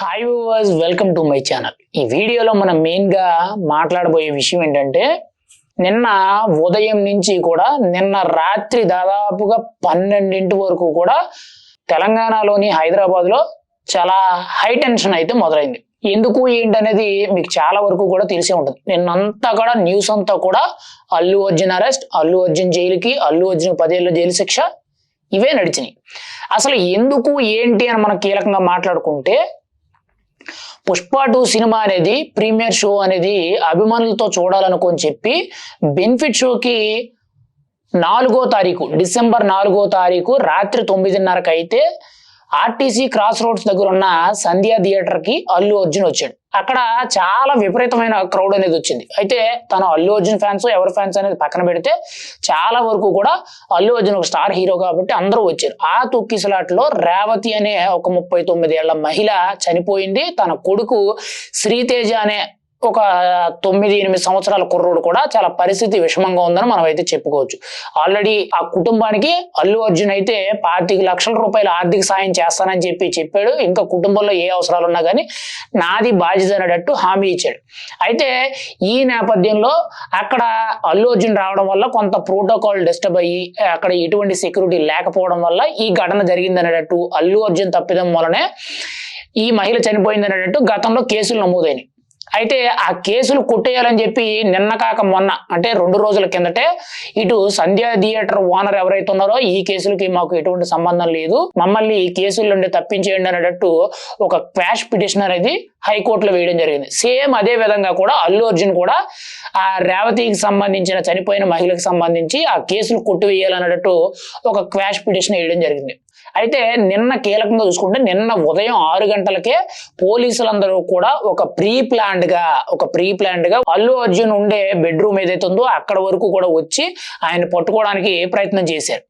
Hi viewers welcome to my channel ఈ వీడియోలో మనం మెయిన్గా మాట్లాడబోయే విషయం ఏంటంటే నిన్న ఉదయం నుంచి కూడా నిన్న రాత్రి దాదాపుగా పన్నెండింటి వరకు కూడా తెలంగాణలోని హైదరాబాద్లో చాలా హై టెన్షన్ అయితే మొదలైంది. ఎందుకు ఏంటనేది మీకు చాలా వరకు కూడా తెలిసే ఉంటుంది. నిన్నంతా కూడా న్యూస్ అంతా కూడా అల్లు అర్జున్ అరెస్ట్ అల్లు అర్జున్ జైలుకి అల్లు అర్జున్ పదేళ్ళు జైలు శిక్ష ఇవే నడిచినాయి. అసలు ఎందుకు ఏంటి అని మనం కీలకంగా మాట్లాడుకుంటే పుష్ప టూ సినిమా అనేది ప్రీమియర్ షో అనేది అభిమానులతో చూడాలనుకొని చెప్పి బెనిఫిట్ షోకి నాలుగో తారీఖు డిసెంబర్ నాలుగో తారీఖు రాత్రి తొమ్మిదిన్నరకు అయితే ఆర్టీసీ క్రాస్ రోడ్స్ దగ్గర ఉన్న సంధ్యా థియేటర్కి అల్లు అర్జున్ వచ్చాడు. అక్కడ చాలా విపరీతమైన క్రౌడ్ అనేది వచ్చింది. అయితే తను అల్లు అర్జున్ ఫ్యాన్స్ ఎవరి ఫ్యాన్స్ అనేది పక్కన పెడితే చాలా వరకు కూడా అల్లు అర్జున్ ఒక స్టార్ హీరో కాబట్టి అందరూ వచ్చారు. ఆ తొక్కిసలాట్లో రేవతి అనే ఒక ముప్పై తొమ్మిది ఏళ్ళ మహిళ చనిపోయింది. తన కొడుకు శ్రీతేజ అనే ఒక తొమ్మిది ఎనిమిది సంవత్సరాల కుర్రోడు కూడా చాలా పరిస్థితి విషమంగా ఉందని మనం అయితే చెప్పుకోవచ్చు. ఆల్రెడీ ఆ కుటుంబానికి అల్లు అర్జున్ అయితే పాతిక లక్షల రూపాయల ఆర్థిక సాయం చేస్తానని చెప్పి చెప్పాడు. ఇంకా కుటుంబంలో ఏ అవసరాలు ఉన్నా కానీ నాది బాధ్యత అనేటట్టు హామీ ఇచ్చాడు. అయితే ఈ నేపథ్యంలో అక్కడ అల్లు అర్జున్ రావడం వల్ల కొంత ప్రోటోకాల్ డిస్టర్బ్ అయ్యి అక్కడ ఎటువంటి సెక్యూరిటీ లేకపోవడం వల్ల ఈ ఘటన జరిగింది అనేటట్టు అల్లు అర్జున్ తప్పిదం వలనే ఈ మహిళ చనిపోయింది అనేటట్టు గతంలో కేసులు నమోదైనవి అయితే ఆ కేసులు కొట్టేయాలని చెప్పి నిన్న కాక మొన్న అంటే రెండు రోజుల కిందటే ఇటు సంధ్యా థియేటర్ ఓనర్ ఎవరైతే ఉన్నారో ఈ కేసులకి మాకు ఎటువంటి సంబంధం లేదు. మమ్మల్ని ఈ కేసుల నుండి తప్పించేయండి అనేటట్టు ఒక క్వాష్ పిటిషన్ అనేది హైకోర్టులో వేయడం జరిగింది. సేమ్ అదే విధంగా కూడా అల్లు అర్జున్ కూడా ఆ రేవతికి సంబంధించిన చనిపోయిన మహిళకి సంబంధించి ఆ కేసులు కొట్టివేయాలన్నట్టు ఒక క్వాష్ పిటిషన్ వేయడం జరిగింది. అయితే నిన్న కీలకంగా చూసుకుంటే నిన్న ఉదయం ఆరు గంటలకే పోలీసులందరూ కూడా ఒక ప్రీ ప్లాన్డ్గా ఒక ప్రీ ప్లాన్డ్గా అల్లు అర్జున్ ఉండే బెడ్రూమ్ ఏదైతే ఉందో అక్కడ వరకు కూడా వచ్చి ఆయన పట్టుకోవడానికి ప్రయత్నం చేశారు.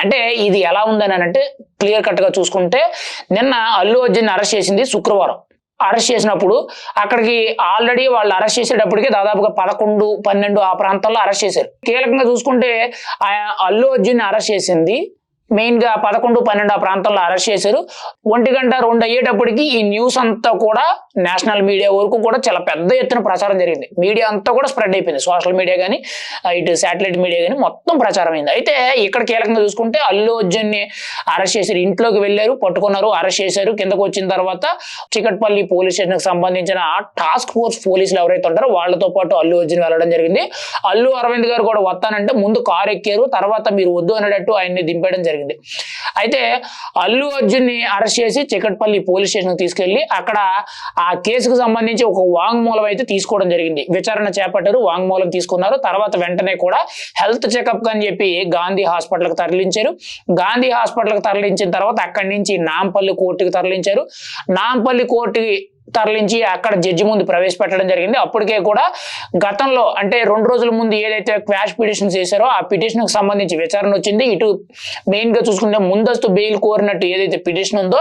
అంటే ఇది ఎలా ఉందని అంటే క్లియర్ కట్గా చూసుకుంటే నిన్న అల్లు అర్జున్ అరెస్ట్ చేసింది శుక్రవారం. అరెస్ట్ చేసినప్పుడు అక్కడికి ఆల్రెడీ వాళ్ళు అరెస్ట్ చేసేటప్పటికి దాదాపుగా పదకొండు పన్నెండు ఆ ప్రాంతాల్లో అరెస్ట్ చేశారు. కీలకంగా చూసుకుంటే ఆ అల్లు అర్జున్ అరెస్ట్ చేసింది మెయిన్గా పదకొండు పన్నెండు ఆ ప్రాంతాల్లో అరెస్ట్ చేశారు. ఒంటి గంట రెండు అయ్యేటప్పటికి ఈ న్యూస్ అంతా కూడా నేషనల్ మీడియా వరకు కూడా చాలా పెద్ద ఎత్తున ప్రచారం జరిగింది. మీడియా అంతా కూడా స్ప్రెడ్ అయిపోయింది. సోషల్ మీడియా కానీ ఇటు శాటిలైట్ మీడియా కానీ మొత్తం ప్రచారం అయింది. అయితే ఇక్కడ కీలకంగా చూసుకుంటే అల్లు అర్జున్ని అరెస్ట్ చేశారు ఇంట్లోకి వెళ్ళారు పట్టుకున్నారు అరెస్ట్ చేశారు. కిందకు వచ్చిన తర్వాత చికట్పల్లి పోలీస్ స్టేషన్కి సంబంధించిన టాస్క్ ఫోర్స్ పోలీసులు ఎవరైతే ఉంటారో వాళ్ళతో పాటు అల్లు అర్జున్ వెళ్ళడం జరిగింది. అల్లు అరవింద్ గారు కూడా వస్తానంటే ముందు కారు ఎక్కారు. తర్వాత మీరు వద్దు అనేటట్టు ఆయన్ని దింపేయడం జరిగింది. అయితే అల్లు అర్జున్ని అరెస్ట్ చేసి చికట్పల్లి పోలీస్ స్టేషన్ తీసుకెళ్ళి అక్కడ ఆ కేసుకు సంబంధించి ఒక వాంగ్మూలం అయితే తీసుకోవడం జరిగింది. విచారణ చేపట్టారు వాంగ్మూలం తీసుకున్నారు. తర్వాత వెంటనే కూడా హెల్త్ చెకప్ అని చెప్పి గాంధీ హాస్పిటల్కి తరలించారు. గాంధీ హాస్పిటల్కి తరలించిన తర్వాత అక్కడి నుంచి నాంపల్లి కోర్టుకి తరలించారు. నాంపల్లి కోర్టుకి తరలించి అక్కడ జడ్జి ముందు ప్రవేశపెట్టడం జరిగింది. అప్పటికే కూడా గతంలో అంటే రెండు రోజుల ముందు ఏదైతే క్వాష్ పిటిషన్ చేశారో ఆ పిటిషన్కు సంబంధించి విచారణ వచ్చింది. ఇటు మెయిన్గా చూసుకుంటే ముందస్తు బెయిల్ కోరినట్టు ఏదైతే పిటిషన్ ఉందో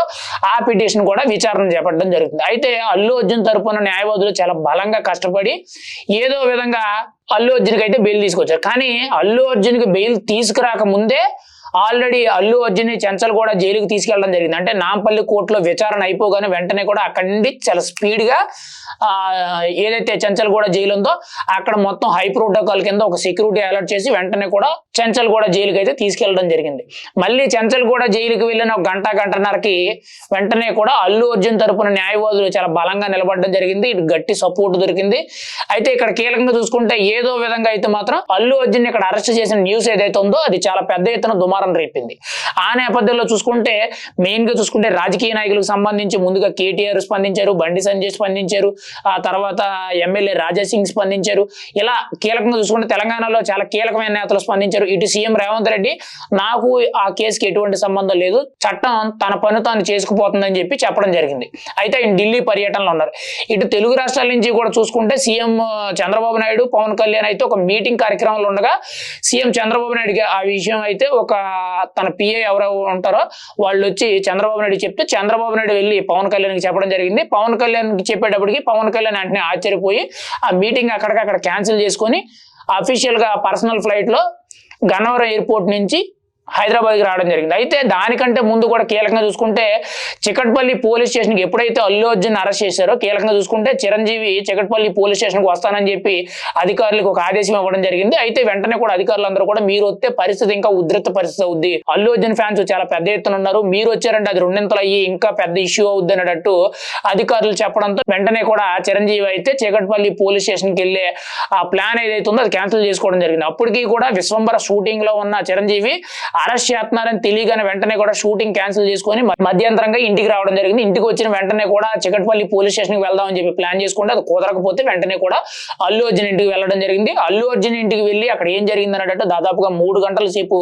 ఆ పిటిషన్ కూడా విచారణ చేపట్టడం జరుగుతుంది. అయితే అల్లు అర్జున్ తరపున న్యాయవాదులు చాలా బలంగా కష్టపడి ఏదో విధంగా అల్లు అర్జున్కి అయితే బెయిల్ తీసుకొచ్చారు. కానీ అల్లు అర్జున్కి బెయిల్ తీసుకురాక ముందే ఆల్రెడీ అల్లు అర్జున్ చెంచల్ కూడా జైలుకి తీసుకెళ్ళడం జరిగింది. అంటే నాంపల్లి కోర్టులో విచారణ అయిపోగానే వెంటనే కూడా అక్కడి నుండి చాలా స్పీడ్గా ఏదైతే చెంచల్ కూడా జైలు ఉందో అక్కడ మొత్తం హై ప్రోటోకాల్ కింద ఒక సెక్యూరిటీ అలర్ట్ చేసి వెంటనే కూడా చెంచల్ కూడా జైలుకి అయితే తీసుకెళ్ళడం జరిగింది. మళ్ళీ చెంచల్ కూడా జైలుకి వెళ్ళిన ఒక గంట గంటన్నరకి వెంటనే కూడా అల్లు అర్జున్ తరపున న్యాయవాదులు చాలా బలంగా నిలబడడం జరిగింది. ఇటు గట్టి సపోర్ట్ దొరికింది. అయితే ఇక్కడ కీలకంగా చూసుకుంటే ఏదో విధంగా అయితే మాత్రం అల్లు అర్జున్ ఇక్కడ అరెస్ట్ చేసిన న్యూస్ ఏదైతే ఉందో అది చాలా పెద్ద ఎత్తున దుమారం రేపింది. ఆ నేపథ్యంలో చూసుకుంటే మెయిన్గా చూసుకుంటే రాజకీయ నాయకులకు సంబంధించి ముందుగా కేటీఆర్ స్పందించారు బండి సంజయ్ స్పందించారు ఆ తర్వాత ఎమ్మెల్యే రాజా సింగ్ స్పందించారు. ఇలా కీలకంగా చూసుకుంటే తెలంగాణలో చాలా కీలకమైన నేతలు స్పందించారు. ఇటు సీఎం రేవంత్ రెడ్డి నాకు ఆ కేసుకి ఎటువంటి సంబంధం లేదు. చట్టం తన పని తాను చేసుకుపోతుందని చెప్పి చెప్పడం జరిగింది. అయితే ఆయన ఢిల్లీ పర్యటనలో ఉన్నారు. ఇటు తెలుగు రాష్ట్రాల నుంచి కూడా చూసుకుంటే సీఎం చంద్రబాబు నాయుడు పవన్ కళ్యాణ్ అయితే ఒక మీటింగ్ కార్యక్రమంలో ఉండగా సీఎం చంద్రబాబు నాయుడుకి ఆ విషయం అయితే ఒక తన పిఏ ఎవరు ఉంటారో వాళ్ళు వచ్చి చంద్రబాబు నాయుడు చెప్తే చంద్రబాబు నాయుడు వెళ్ళి పవన్ కళ్యాణ్కి చెప్పడం జరిగింది. పవన్ కళ్యాణ్కి చెప్పేటప్పటికి పవన్ కళ్యాణ్ వెంటనే ఆశ్చర్యపోయి ఆ మీటింగ్ అక్కడికక్కడ క్యాన్సిల్ చేసుకొని అఫీషియల్గా పర్సనల్ ఫ్లైట్లో గన్నవరం ఎయిర్పోర్ట్ నుంచి హైదరాబాద్కి రావడం జరిగింది. అయితే దానికంటే ముందు కూడా కీలకంగా చూసుకుంటే చికట్పల్లి పోలీస్ స్టేషన్కి ఎప్పుడైతే అల్లు అర్జున్ అరెస్ట్ చేశారో కీలకంగా చూసుకుంటే చిరంజీవి చికట్పల్లి పోలీస్ స్టేషన్కి వస్తానని చెప్పి అధికారులకు ఒక ఆదేశం ఇవ్వడం జరిగింది. అయితే వెంటనే కూడా అధికారులందరూ కూడా మీరు వస్తే పరిస్థితి ఇంకా ఉధృత పరిస్థితి అవుద్ది. అల్లు అర్జున్ ఫ్యాన్స్ చాలా పెద్ద ఎత్తున ఉన్నారు. మీరు వచ్చారంటే అది రెండింతలు అయ్యి ఇంకా పెద్ద ఇష్యూ అవుద్ది అన్నట్టు అధికారులు చెప్పడంతో వెంటనే కూడా చిరంజీవి అయితే చికట్పల్లి పోలీస్ స్టేషన్కి వెళ్ళే ఆ ప్లాన్ ఏదైతే ఉందో అది క్యాన్సిల్ చేసుకోవడం జరిగింది. అప్పటికి కూడా విశ్వంబర షూటింగ్లో ఉన్న చిరంజీవి అరెస్ట్ చేస్తున్నారని తెలియగానే వెంటనే కూడా షూటింగ్ క్యాన్సిల్ చేసుకొని మధ్యంతరంగా ఇంటికి రావడం జరిగింది. ఇంటికి వచ్చిన వెంటనే కూడా చికట్పల్లి పోలీస్ స్టేషన్కి వెళ్దామని చెప్పి ప్లాన్ చేసుకుంటే అది కుదరకపోతే వెంటనే కూడా అల్లు అర్జున్ ఇంటికి వెళ్ళడం జరిగింది. అల్లు అర్జున్ ఇంటికి వెళ్ళి అక్కడ ఏం జరిగింది అన్నట్టు దాదాపుగా మూడు గంటల సేపు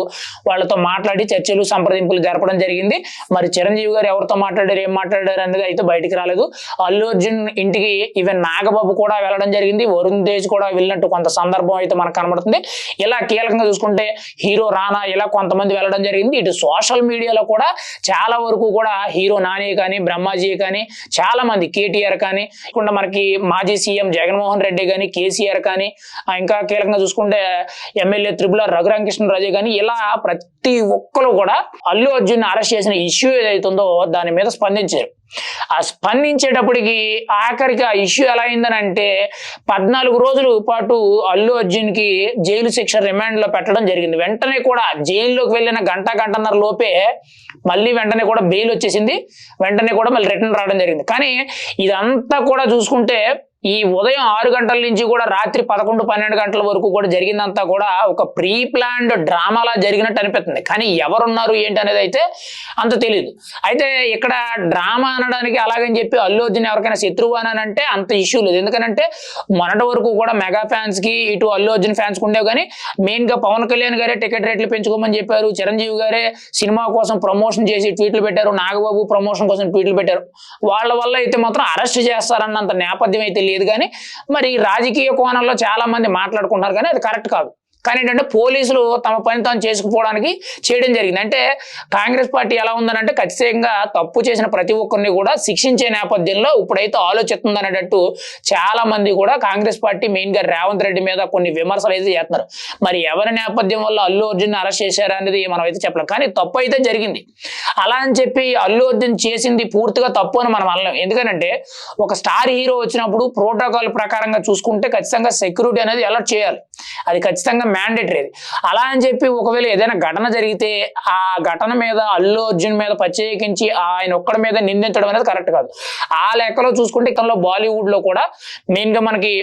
వాళ్ళతో మాట్లాడి చర్చలు సంప్రదింపులు జరపడం జరిగింది. మరి చిరంజీవి గారు ఎవరితో మాట్లాడారు ఏం మాట్లాడారు అనేది అయితే బయటికి రాలేదు. అల్లు అర్జున్ ఇంటికి ఈవెన్ నాగబాబు కూడా వెళ్ళడం జరిగింది. వరుణ్ తేజ్ కూడా వెళ్ళినట్టు కొంత సందర్భం అయితే మనకు కనబడుతుంది. ఇలా కీలకంగా చూసుకుంటే హీరో రానా ఇలా కొంతమంది వెళ్ళడం జరిగింది. ఇటు సోషల్ మీడియాలో కూడా చాలా వరకు కూడా హీరో నాని కానీ బ్రహ్మాజీ కానీ చాలా మంది కేటీఆర్ కానీ కాకుండా మనకి మాజీ సీఎం జగన్మోహన్ రెడ్డి కానీ కేసీఆర్ కానీ ఇంకా కీలకంగా చూసుకుంటే ఎమ్మెల్యే త్రిపుల రఘురామకృష్ణరాజు కానీ ఇలా ప్రతి ఒక్కరు కూడా అల్లు అర్జున్ అరెస్ట్ చేసిన ఇష్యూ ఏదైతుందో దాని మీద స్పందించారు. ఆ స్పందించేటప్పటికి ఆఖరికి ఆ ఇష్యూ ఎలా అయిందని అంటే పద్నాలుగు రోజుల పాటు అల్లు అర్జున్కి జైలు శిక్ష రిమాండ్లో పెట్టడం జరిగింది. వెంటనే కూడా జైల్లోకి వెళ్ళిన గంట గంటన్నర లోపే మళ్ళీ వెంటనే కూడా బెయిల్ వచ్చేసింది. వెంటనే కూడా మళ్ళీ రిటర్న్ రావడం జరిగింది. కానీ ఇదంతా కూడా చూసుకుంటే ఈ ఉదయం ఆరు గంటల నుంచి కూడా రాత్రి పదకొండు పన్నెండు గంటల వరకు కూడా జరిగిందంతా కూడా ఒక ప్రీ ప్లాన్డ్ డ్రామాలా జరిగినట్టు అనిపిస్తుంది. కానీ ఎవరున్నారు ఏంటి అనేది అయితే అంత తెలియదు అయితే ఇక్కడ డ్రామా అనడానికి అలాగని చెప్పి అల్లు అర్జున్ ఎవరికైనా శత్రువు అంటే అంత ఇష్యూ లేదు. ఎందుకంటే మొన్నటి వరకు కూడా మెగా ఫ్యాన్స్కి ఇటు అల్లు అర్జున్ ఫ్యాన్స్కి ఉండేవి కానీ మెయిన్గా పవన్ కళ్యాణ్ గారే టికెట్ రేట్లు పెంచుకోమని చెప్పారు. చిరంజీవి గారే సినిమా కోసం ప్రమోషన్ చేసి ట్వీట్లు పెట్టారు. నాగబాబు ప్రమోషన్ కోసం ట్వీట్లు పెట్టారు. వాళ్ళ వల్ల అయితే మాత్రం అరెస్ట్ చేస్తారన్నంత నేపథ్యం అయితే లేదు కానీ మరి రాజకీయ కోణంలో చాలా మంది మాట్లాడుకుంటున్నారు కానీ అది కరెక్ట్ కాదు. కానీ ఏంటంటే పోలీసులు తమ పని తాను చేసుకుపోవడానికి చేయడం జరిగింది. అంటే కాంగ్రెస్ పార్టీ ఎలా ఉందనంటే ఖచ్చితంగా తప్పు చేసిన ప్రతి ఒక్కరిని కూడా శిక్షించే నేపథ్యంలో ఇప్పుడైతే ఆలోచిస్తుంది అనేటట్టు చాలా మంది కూడా కాంగ్రెస్ పార్టీ మెయిన్గా రేవంత్ రెడ్డి మీద కొన్ని విమర్శలు అయితే చేస్తున్నారు. మరి ఎవరి నేపథ్యం వల్ల అల్లు అర్జున్ అరెస్ట్ చేశారనేది మనం అయితే చెప్పలేం. కానీ తప్పు అయితే జరిగింది. అలా అని చెప్పి అల్లు అర్జున్ చేసింది పూర్తిగా తప్పు అని మనం అనలేం. ఎందుకంటే ఒక స్టార్ హీరో వచ్చినప్పుడు ప్రోటోకాల్ ప్రకారంగా చూసుకుంటే ఖచ్చితంగా సెక్యూరిటీ అనేది అలర్ట్ చేయాలి. అది ఖచ్చితంగా మ్యాండేటరీ అది. అలా అని చెప్పి ఒకవేళ ఏదైనా ఘటన జరిగితే ఆ ఘటన మీద అల్లు అర్జున్ మీద ప్రత్యేకించి ఆయన ఒక్కడి మీద నిందించడం అనేది కరెక్ట్ కాదు. ఆ లెక్కలో చూసుకుంటే ఇక్కడ బాలీవుడ్లో కూడా మెయిన్గా మనకి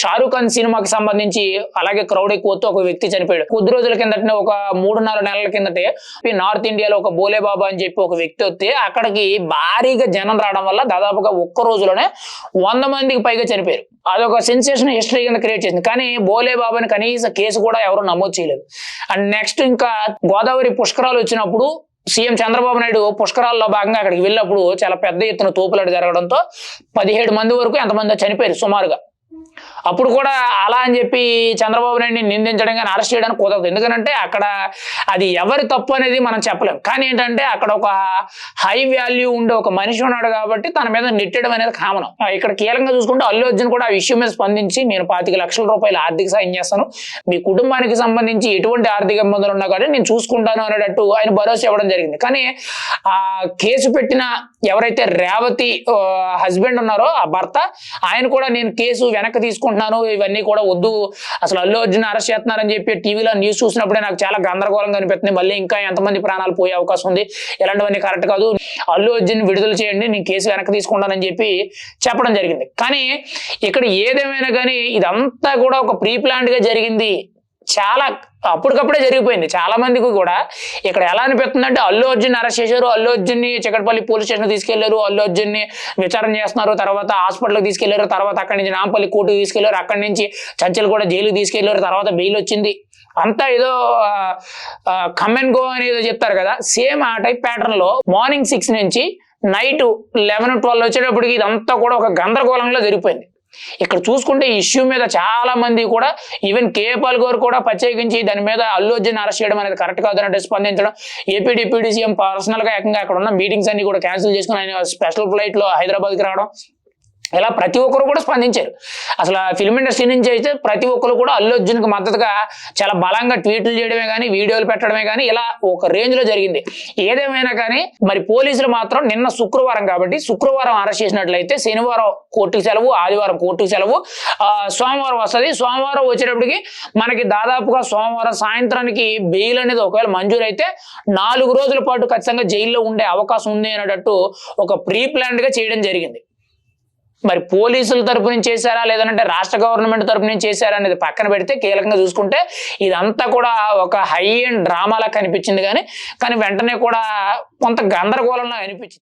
షారూఖ్ ఖాన్ సినిమాకి సంబంధించి అలాగే క్రౌడ్ ఎక్కువతో ఒక వ్యక్తి చనిపోయాడు. కొద్ది రోజుల కిందటనే ఒక మూడున్నర నెలల కిందటే ఈ నార్త్ ఇండియాలో ఒక బోలే బాబా అని చెప్పి ఒక వ్యక్తి వస్తే అక్కడికి భారీగా జనం రావడం వల్ల దాదాపుగా ఒక్క రోజులోనే వంద మందికి పైగా చనిపోయారు. అదొక సెన్సేషన్ హిస్టరీ కింద క్రియేట్ చేసింది. కానీ బోలే బాబాని కనీస కేసు కూడా ఎవరు నమోదు చేయలేదు. అండ్ నెక్స్ట్ ఇంకా గోదావరి పుష్కరాలు వచ్చినప్పుడు సీఎం చంద్రబాబు నాయుడు పుష్కరాల్లో భాగంగా అక్కడికి వెళ్ళినప్పుడు చాలా పెద్ద ఎత్తున తోపులాడు జరగడంతో పదిహేడు మంది వరకు ఎంతమంది చనిపోయారు సుమారుగా. అప్పుడు కూడా అలా అని చెప్పి చంద్రబాబు నాయుడిని నిందించడం కానీ అరెస్ట్ చేయడానికి కుదరదు. ఎందుకంటే అక్కడ అది ఎవరి తప్పు అనేది మనం చెప్పలేం. కానీ ఏంటంటే అక్కడ ఒక హై వాల్యూ ఉండే ఒక మనిషి ఉన్నాడు కాబట్టి తన మీద నెట్టడం అనేది కామనం. ఇక్కడ కీలకంగా చూసుకుంటే అల్లు అర్జున్ కూడా ఆ విషయం మీద స్పందించి నేను పాతిక లక్షల రూపాయలు ఆర్థిక సాయం చేస్తాను. మీ కుటుంబానికి సంబంధించి ఎటువంటి ఆర్థిక ఇబ్బందులు ఉన్నా కానీ నేను చూసుకుంటాను అనేటట్టు ఆయన భరోసా ఇవ్వడం జరిగింది. కానీ ఆ కేసు పెట్టిన ఎవరైతే రేవతి హస్బెండ్ ఉన్నారో ఆ భర్త ఆయన కూడా నేను కేసు వెనక్కి తీసుకుంటాను తీసుకుంటున్నాను ఇవన్నీ కూడా వద్దు. అసలు అల్లు అర్జున్ అరెస్ట్ చేస్తున్నారని చెప్పి టీవీలో న్యూస్ చూసినప్పుడే నాకు చాలా గందరగోళంగా అనిపిస్తుంది మళ్ళీ ఇంకా ఎంతమంది ప్రాణాలు పోయే అవకాశం ఉంది. ఇలాంటివన్నీ కరెక్ట్ కాదు. అల్లు అర్జున్ విడుదల చేయండి నేను కేసు వెనక్కి తీసుకుంటానని చెప్పి చెప్పడం జరిగింది. కానీ ఇక్కడ ఏదేమైనా కానీ ఇదంతా కూడా ఒక ప్రీ ప్లాన్డ్గా జరిగింది. చాలా అప్పటికప్పుడే జరిగిపోయింది. చాలా మందికి కూడా ఇక్కడ ఎలా అనిపిస్తుందంటే అల్లు అర్జున్ అరెస్ట్ చేశారు. అల్లు అర్జున్ని పోలీస్ స్టేషన్ తీసుకెళ్ళారు. అల్లు అర్జున్ని విచారణ చేస్తున్నారు. తర్వాత హాస్పిటల్కి తీసుకెళ్ళారు. తర్వాత అక్కడి నుంచి నాంపల్లి కోర్టుకు తీసుకెళ్ళారు. అక్కడి నుంచి చంచల్ కూడా జైలుకి తీసుకెళ్ళారు. తర్వాత బెయిల్ వచ్చింది. అంతా ఏదో కమ్ అండ్ గో అని ఏదో చెప్తారు కదా. సేమ్ ఆ టైప్ ప్యాటర్న్లో మార్నింగ్ సిక్స్ నుంచి నైట్ లెవెన్ ట్వెల్వ్ వచ్చేటప్పటికి ఇదంతా కూడా ఒక గందరగోళంలో జరిగిపోయింది. ఇక్కడ చూసుకుంటే ఇష్యూ మీద చాలా మంది కూడా ఈవెన్ కేపాల్ గారు కూడా ప్రత్యేకించి దాని మీద అల్లు అర్జున్ అరెస్ట్ చేయడం అనేది కరెక్ట్ కాదన్నట్టు స్పందించడం. ఏపీ డిప్యూటీ సీఎం పర్సనల్గా ఏకంగా అక్కడ ఉన్న మీటింగ్స్ అన్ని కూడా క్యాన్సిల్ చేసుకుని ఆయన స్పెషల్ ఫ్లైట్లో హైదరాబాద్కి రావడం. ఇలా ప్రతి ఒక్కరు కూడా స్పందించారు. అసలు ఫిల్మ్ ఇండస్ట్రీ నుంచి అయితే ప్రతి ఒక్కరు కూడా అల్లు అర్జున్కి మద్దతుగా చాలా బలంగా ట్వీట్లు చేయడమే కానీ వీడియోలు పెట్టడమే కానీ ఇలా ఒక రేంజ్లో జరిగింది. ఏదేమైనా కానీ మరి పోలీసులు మాత్రం నిన్న శుక్రవారం కాబట్టి శుక్రవారం అరెస్ట్ చేసినట్లయితే శనివారం కోర్టుకు సెలవు ఆదివారం కోర్టుకు సెలవు సోమవారం వస్తుంది. సోమవారం వచ్చేటప్పటికి మనకి దాదాపుగా సోమవారం సాయంత్రానికి బెయిల్ అనేది ఒకవేళ మంజూరైతే నాలుగు రోజుల పాటు ఖచ్చితంగా జైల్లో ఉండే అవకాశం ఉంది అనేటట్టు ఒక ప్రీ ప్లాన్డ్గా చేయడం జరిగింది. మరి పోలీసుల తరపు నుంచి చేశారా? లేదంటే రాష్ట్ర గవర్నమెంట్ తరపు నుంచి చేశారా అనేది పక్కన పెడితే కీలకంగా చూసుకుంటే ఇదంతా కూడా ఒక హై అండ్ డ్రామాలా కనిపించింది కానీ కానీ వెంటనే కూడా కొంత గందరగోళంలో అనిపించింది.